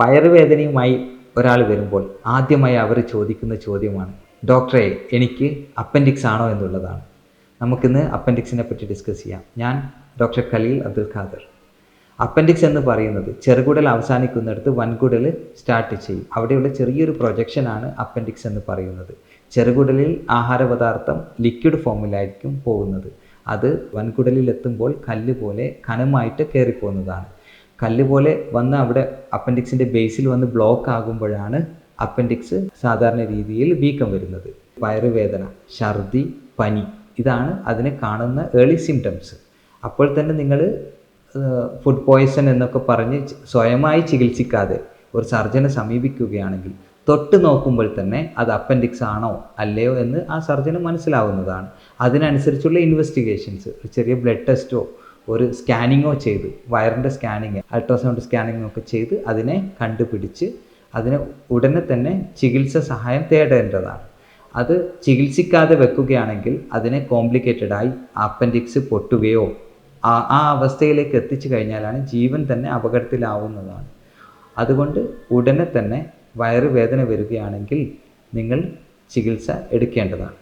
വയറുവേദനയുമായി ഒരാൾ വരുമ്പോൾ ആദ്യമായി അവർ ചോദിക്കുന്ന ചോദ്യമാണ് ഡോക്ടറെ എനിക്ക് അപ്പൻഡിക്സ് ആണോ എന്നുള്ളതാണ്. നമുക്കിന്ന് അപ്പൻഡിക്സിനെ പറ്റി ഡിസ്കസ് ചെയ്യാം. ഞാൻ ഡോക്ടർ ഖലീൽ അബ്ദുൽ ഖാദർ. അപ്പൻഡിക്സ് എന്ന് പറയുന്നത് ചെറുകുടൽ അവസാനിക്കുന്നിടത്ത് വൻകുടൽ സ്റ്റാർട്ട് ചെയ്യും. അവിടെയുള്ള ചെറിയൊരു പ്രൊജക്ഷനാണ് അപ്പൻഡിക്സ് എന്ന് പറയുന്നത്. ചെറുകുടലിൽ ആഹാരപദാർത്ഥം ലിക്വിഡ് ഫോമിലായിരിക്കും പോകുന്നത്. അത് വൻകുടലിൽ എത്തുമ്പോൾ കല്ല് പോലെ കനമായിട്ട് കയറിപ്പോകുന്നതാണ്. കല്ല് പോലെ വന്ന് അവിടെ അപ്പൻഡിക്സിന്റെ ബേസിൽ വന്ന് ബ്ലോക്ക് ആകുമ്പോഴാണ് അപ്പൻഡിക്സ് സാധാരണ രീതിയിൽ വീക്കം വരുന്നത്. വയറുവേദന ഛർദി പനി ഇതാണ് അതിനെ കാണുന്ന ഏർലി സിംറ്റംസ് അപ്പോൾ തന്നെ നിങ്ങൾ ഫുഡ് പോയ്സൺ എന്നൊക്കെ പറഞ്ഞ് സ്വയമായി ചികിത്സിക്കാതെ ഒരു സർജനെ സമീപിക്കുകയാണെങ്കിൽ തൊട്ട് നോക്കുമ്പോൾ തന്നെ അത് അപ്പൻഡിക്സ് ആണോ അല്ലയോ എന്ന് ആ സർജന് മനസ്സിലാവുന്നതാണ്. അതിനനുസരിച്ചുള്ള ഇൻവെസ്റ്റിഗേഷൻസ് ചെറിയ ബ്ലഡ് ടെസ്റ്റോ ഒരു സ്കാനിങ്ങോ ചെയ്ത് വയറിന്റെ സ്കാനിങ് അൾട്രാസൗണ്ട് സ്കാനിങ് ഒക്കെ ചെയ്ത് അതിനെ കണ്ടുപിടിച്ച് അതിന് ഉടനെ തന്നെ ചികിത്സ സഹായം തേടേണ്ടതാണ്. അത് ചികിത്സിക്കാതെ വെക്കുകയാണെങ്കിൽ അതിനെ കോംപ്ലിക്കേറ്റഡ് ആയി അപ്പൻഡിക്സ് പൊട്ടുകയോ ആ ആ അവസ്ഥയിലേക്ക് എത്തിച്ചു കഴിഞ്ഞാലാണ് ജീവൻ തന്നെ അപകടത്തിലാവുന്നതാണ്. അതുകൊണ്ട് ഉടനെ തന്നെ വയറുവേദന വരികയാണെങ്കിൽ നിങ്ങൾ ചികിത്സ എടുക്കേണ്ടതാണ്.